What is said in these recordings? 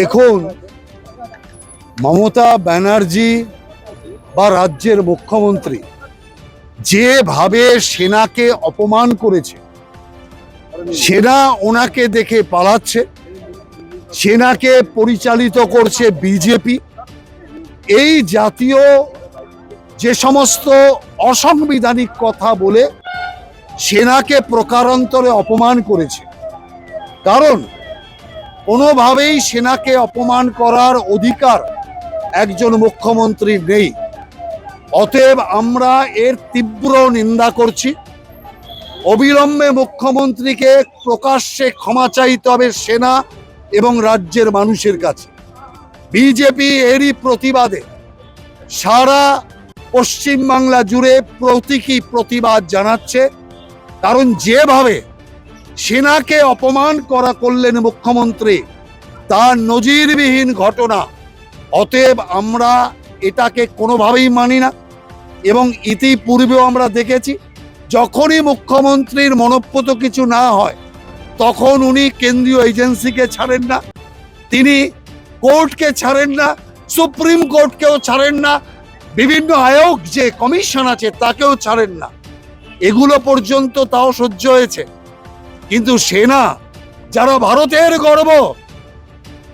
দেখুন, মমতা ব্যানার্জি বা রাজ্যের মুখ্যমন্ত্রী যেভাবে সেনাকে অপমান করেছে, সেনা ওনাকে দেখে পালাচ্ছে, সেনাকে পরিচালিত করছে বিজেপি, এই জাতীয় যে সমস্ত অসাংবিধানিক কথা বলে সেনাকে প্রকারান্তরে অপমান করেছে। কারণ কোনোভাবেই সেনাকে অপমান করার অধিকার একজন মুখ্যমন্ত্রীর নেই। অতএব আমরা এর তীব্র নিন্দা করছি। অবিলম্বে মুখ্যমন্ত্রীকে প্রকাশ্যে ক্ষমা চাইতে হবে সেনা এবং রাজ্যের মানুষের কাছে। বিজেপি এরই প্রতিবাদে সারা পশ্চিমবাংলা জুড়ে প্রতীকী প্রতিবাদ জানাচ্ছে। কারণ যেভাবে সেনাকে অপমান করা করলেন মুখ্যমন্ত্রী। তার নজিরবিহীন ঘটনা। অতএব আমরা এটাকে কোনোভাবেই মানি না এবং ইতিপূর্বেও আমরা দেখেছি, যখনই মুখ্যমন্ত্রীর মনপ্রত কিছু না হয়, তখন উনি কেন্দ্রীয় এজেন্সিকে ছাড়েন না, তিনি কোর্টকে ছাড়েন না, সুপ্রিম কোর্টকেও ছাড়েন না, বিভিন্ন আয়োগ যে কমিশন আছে তাকেও ছাড়েন না। এগুলো পর্যন্ত তাও সহ্য হয়েছে। কিন্তু সেনা, যারা ভারতের গর্ব,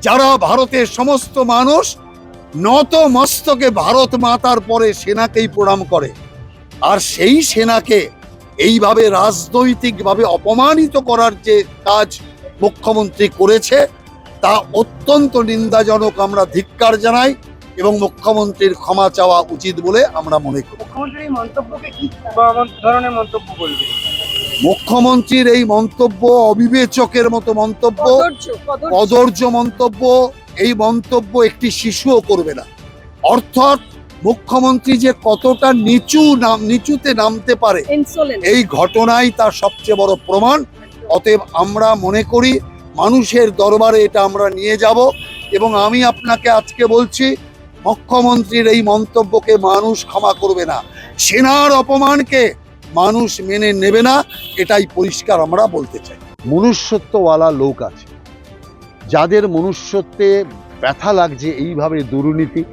যারা ভারতের সমস্ত মানুষ নত মস্তকে ভারত মাতার পরে সেনাকেই প্রণাম করে। আর সেই সেনাকে এইভাবে রাজনৈতিকভাবে অপমানিত করার যে কাজ মুখ্যমন্ত্রী করেছে, তা অত্যন্ত নিন্দাজনক আমরা ধিক্কার জানাই এবং মুখ্যমন্ত্রীর ক্ষমা চাওয়া উচিত বলে আমরা মনে করি। মুখ্যমন্ত্রীর মন্তব্যকে কি ধরনের মন্তব্য বলবে মুখ্যমন্ত্রীর এই মন্তব্য অবিবেচকের মতো মন্তব্য কদর্য কদর্য মন্তব্য এই মন্তব্য একটি শিশুও করবে না। অর্থাৎ মুখ্যমন্ত্রী যে কতটা নিচু নাম নিচুতে নামতে পারে এই ঘটনাই তার সবচেয়ে বড় প্রমাণ। অতএব আমরা মনে করি মানুষের দরবারে এটা আমরা নিয়ে যাব এবং আমি আপনাকে আজকে বলছি মুখ্যমন্ত্রীর এই মন্তব্যকে মানুষ ক্ষমা করবে না। সেনার অপমানকে মানুষ মেনে নেবে না, এটাই পরিষ্কার আমরা বলতে চাই। মনুষ্যত্বওয়ালা লোক আছে। যাদের মনুষ্যত্বে ব্যথা লাগছে এইভাবে দুর্নীতি।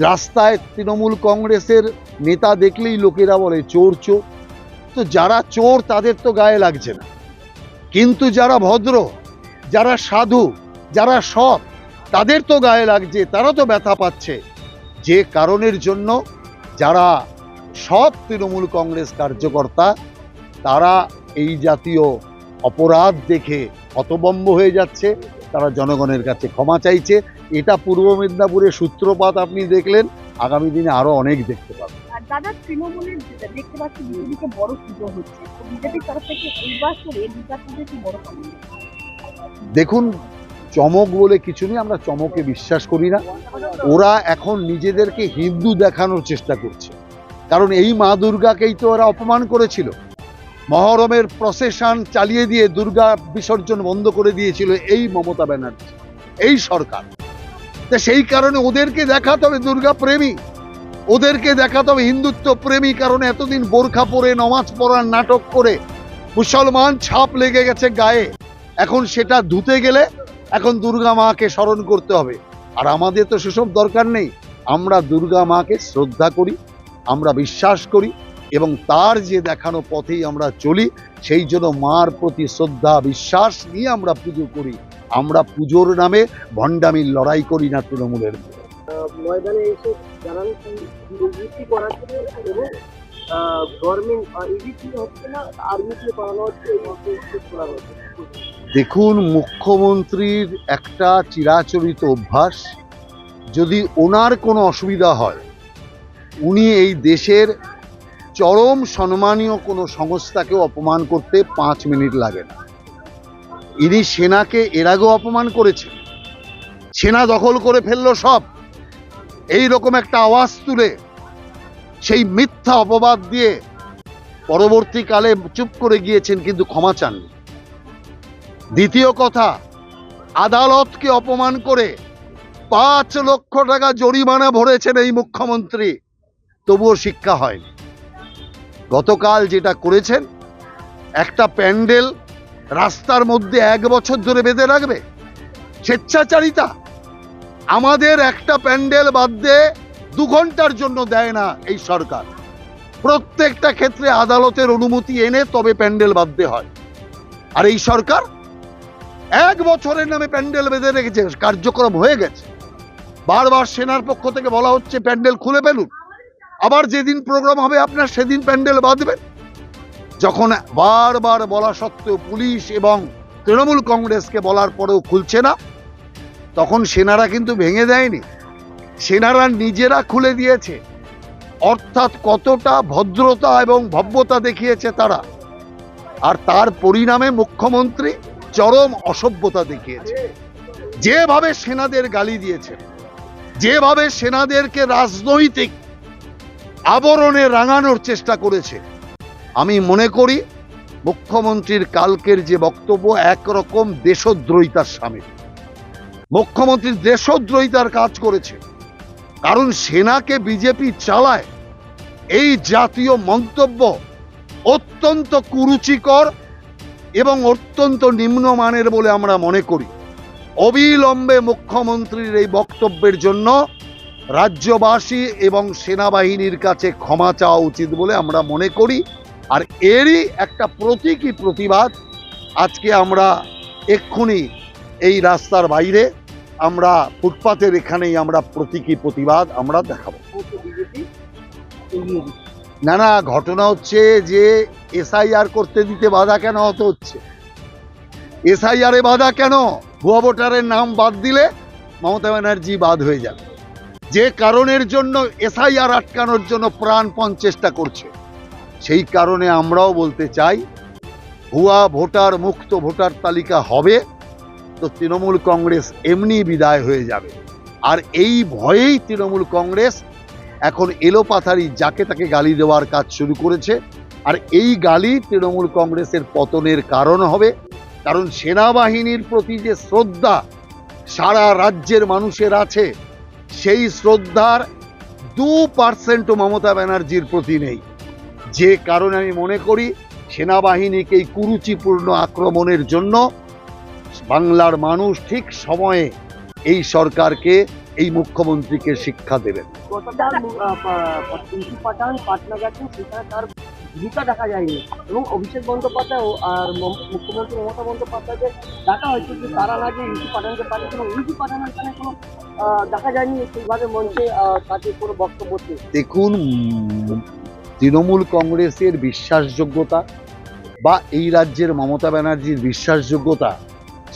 রাস্তায় তৃণমূল কংগ্রেসের নেতা দেখলেই লোকেরা বলে, চোর চোর। তো যারা চোর, তাদের তো গায়ে লাগছে না। কিন্তু যারা ভদ্র, যারা সাধু, যারা সৎ, তাদের তো গায়ে লাগছে, তারা তো ব্যথা পাচ্ছে। যে কারণের জন্য যারা সৎ তৃণমূল কংগ্রেস কার্যকর্তা তারা এই জাতীয় অপরাধ দেখে হতবম্ব হয়ে যাচ্ছে তারা জনগণের কাছে ক্ষমা চাইছে। এটা পূর্ব মেদিনীপুরের সূত্রপাত আপনি দেখলেন আগামী দিনে আরও অনেক দেখতে পাবেন। দাদা তৃণমূলের দেখতে পাচ্ছি বিজেপিকে বড় পুজো হচ্ছে। বিজেপির তরফ থেকে এইবার করে দুর্গা কি বড় দেখুন চমক বলে কিছু নেই আমরা চমকে বিশ্বাস করি না। ওরা এখন নিজেদেরকে হিন্দু দেখানোর চেষ্টা করছে। কারণ এই মা দুর্গাকেই তো ওরা অপমান করেছিল। মহরমের প্রসেশন চালিয়ে দিয়ে দুর্গা বিসর্জন বন্ধ করে দিয়েছিল এই মমতা ব্যানার্জি, এই সরকার। তা সেই কারণে ওদেরকে দেখাতে হবে দুর্গা প্রেমী। ওদেরকে দেখাতে হবে হিন্দুত্ব প্রেমী কারণ এতদিন বোরখা পরে, নমাজ পড়ার নাটক করে মুসলমান ছাপ লেগে গেছে গায়ে। এখন সেটা ধুতে গেলে এখন দুর্গা মাকে স্মরণ করতে হবে। আর আমাদের তো সেসব দরকার নেই। আমরা দুর্গা মাকে শ্রদ্ধা করি আমরা বিশ্বাস করি এবং তার যে দেখানো পথেই আমরা চলি সেই জন্য মার প্রতি শ্রদ্ধা বিশ্বাস নিয়ে আমরা পুজো করি। আমরা পুজোর নামে ভণ্ডামির লড়াই করি না তৃণমূলের। ময়দানে এসে জানান দুর্নীতি এবং গভর্নমেন্ট হচ্ছে না হচ্ছে? দেখুন মুখ্যমন্ত্রীর একটা চিরাচরিত অভ্যাস যদি ওনার কোনো অসুবিধা হয় উনি এই দেশের চরম সম্মানীয় কোনো সংস্থাকে অপমান করতে পাঁচ মিনিট লাগে না। ইনি সেনাকে এর আগেও অপমান করেছেন। সেনা দখল করে ফেলল সব। এই রকম একটা আওয়াজ তুলে সেই মিথ্যা অপবাদ দিয়ে পরবর্তীকালে চুপ করে গিয়েছেন কিন্তু ক্ষমা চাননি। দ্বিতীয় কথা, আদালতকে অপমান করে পাঁচ লক্ষ টাকা জরিমানা ভরেছেন এই মুখ্যমন্ত্রী। তবুও শিক্ষা হয়নি। গতকাল যেটা করেছেন, একটা প্যান্ডেল রাস্তার মধ্যে এক বছর ধরে বেঁধে রাখবে। স্বেচ্ছাচারিতা আমাদের একটা প্যান্ডেল বাদ দিয়ে দু ঘণ্টার জন্য দেয় না এই সরকার। প্রত্যেকটা ক্ষেত্রে আদালতের অনুমতি এনে তবে প্যান্ডেল বাঁধতে হয়। আর এই সরকার এক বছরের নামে প্যান্ডেল বেঁধে রেখেছে, কার্যক্রম হয়ে গেছে। বারবার সেনার পক্ষ থেকে বলা হচ্ছে, প্যান্ডেল খুলে ফেলুন। আবার যেদিন প্রোগ্রাম হবে আপনার সেদিন প্যান্ডেল বাঁধবেন যখন বারবার বলা সত্ত্বেও পুলিশ এবং তৃণমূল কংগ্রেসকে বলার পরেও খুলছে না, তখন সেনারা কিন্তু ভেঙে দেয়নি। সেনারা নিজেরা খুলে দিয়েছে। অর্থাৎ কতটা ভদ্রতা এবং ভব্যতা দেখিয়েছে তারা। আর তার পরিণামে মুখ্যমন্ত্রী চরম অসভ্যতা দেখিয়েছে। যেভাবে সেনাদের গালি দিয়েছে, যেভাবে সেনাদেরকে রাজনৈতিক আবরণে রাঙানোর চেষ্টা করেছে। আমি মনে করি, মুখ্যমন্ত্রীর কালকের যে বক্তব্য একরকম দেশদ্রোহিতার সামিল। মুখ্যমন্ত্রী দেশদ্রোহিতার কাজ করেছে। কারণ সেনাকে বিজেপি চালায়। এই জাতীয় মন্তব্য অত্যন্ত কুরুচিকর এবং অত্যন্ত নিম্নমানের বলে আমরা মনে করি। অবিলম্বে মুখ্যমন্ত্রীর এই বক্তব্যের জন্য রাজ্যবাসী এবং সেনাবাহিনীর কাছে ক্ষমা চাওয়া উচিত বলে আমরা মনে করি। আর এরই একটা প্রতীকী প্রতিবাদ আজকে আমরা এক্ষুনি এই রাস্তার বাইরে আমরা ফুটপাতের এখানেই আমরা প্রতীকী প্রতিবাদ আমরা দেখাবো। না না, ঘটনা হচ্ছে যে এসআইআর করতে দিতে বাধা কেন হতে হচ্ছে? এসআইআর বাধা কেন? ভুয়া ভোটারের নাম বাদ দিলে মমতা ব্যানার্জি বাদ হয়ে যাবে। যে কারণের জন্য এসআইআর আটকানোর জন্য প্রাণপণ চেষ্টা করছে। সেই কারণে আমরাও বলতে চাই, ভুয়া ভোটার, মুক্ত ভোটার তালিকা হবে তো তৃণমূল কংগ্রেস এমনি বিদায় হয়ে যাবে। আর এই ভয়েই তৃণমূল কংগ্রেস এখন এলোপাথারি যাকে তাকে গালি দেওয়ার কাজ শুরু করেছে। আর এই গালি তৃণমূল কংগ্রেসের পতনের কারণ হবে, কারণ সেনাবাহিনীর প্রতি যে শ্রদ্ধা সারা রাজ্যের মানুষের আছে সেই শ্রদ্ধার দু পার্সেন্টও মমতা ব্যানার্জির প্রতি নেই। যে কারণে আমি মনে করি, সেনাবাহিনীকে এই কুরুচিপূর্ণ আক্রমণের জন্য বাংলার মানুষ ঠিক সময়ে এই সরকারকে, এই মুখ্যমন্ত্রীকে শিক্ষা দেবেন। পাঠান ভূমিকা দেখা যায়নি। এবং অভিষেক বন্দ্যোপাধ্যায় আর মুখ্যমন্ত্রী মমতা বন্দ্যোপাধ্যায়কে ডাকা হয়েছে যে তারা না যে ইউসি পাঠানকে পাঠিয়েছিল ইউসি পাঠানের এখানে কোনো দেখা যায়নি সেইভাবে মঞ্চে তাকে কোনো বক্তব্য। দেখুন, তৃণমূল কংগ্রেসের বিশ্বাসযোগ্যতা বা এই রাজ্যের মমতা ব্যানার্জির বিশ্বাসযোগ্যতা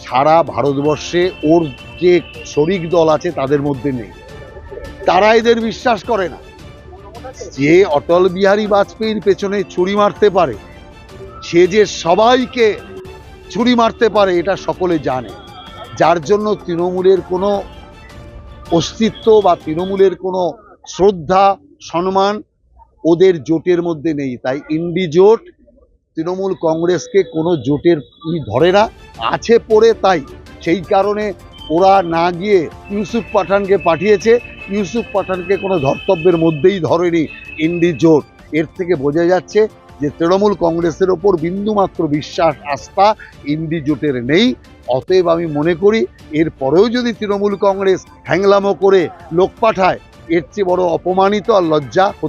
সারা ভারতবর্ষে ওর যে শরিক দল আছে তাদের মধ্যে নেই। তারা এদের বিশ্বাস করে না। যে অটল বিহারী বাজপেয়ীর পেছনে ছুরি মারতে পারে, সে যে সবাইকে ছুরি মারতে পারে, এটা সকলে জানে। যার জন্য তৃণমূলের কোনো অস্তিত্ব বা তৃণমূলের কোনো শ্রদ্ধা, সম্মান ওদের জোটের মধ্যে নেই। তাই ইন্ডি জোট তৃণমূল কংগ্রেসকে কোনো জোটের ধরে না। আছে পড়ে তাই। সেই কারণে ওরা না গিয়ে ইউসুফ পাঠানকে পাঠিয়েছে, ইউসুফ পাঠানকে কোনো ধর্তব্যের মধ্যেই ধরেনি। ইন্ডি জোট। এর থেকে বোঝা যাচ্ছে যে তৃণমূল কংগ্রেসের ওপর বিন্দুমাত্র বিশ্বাস, আস্থা ইন্ডি জোটের নেই। অতএব আমি মনে করি এর পরেও যদি তৃণমূল কংগ্রেস হ্যাংলামো করে লোক পাঠায়, এর চেয়ে বড় অপমানিত আর লজ্জা হতে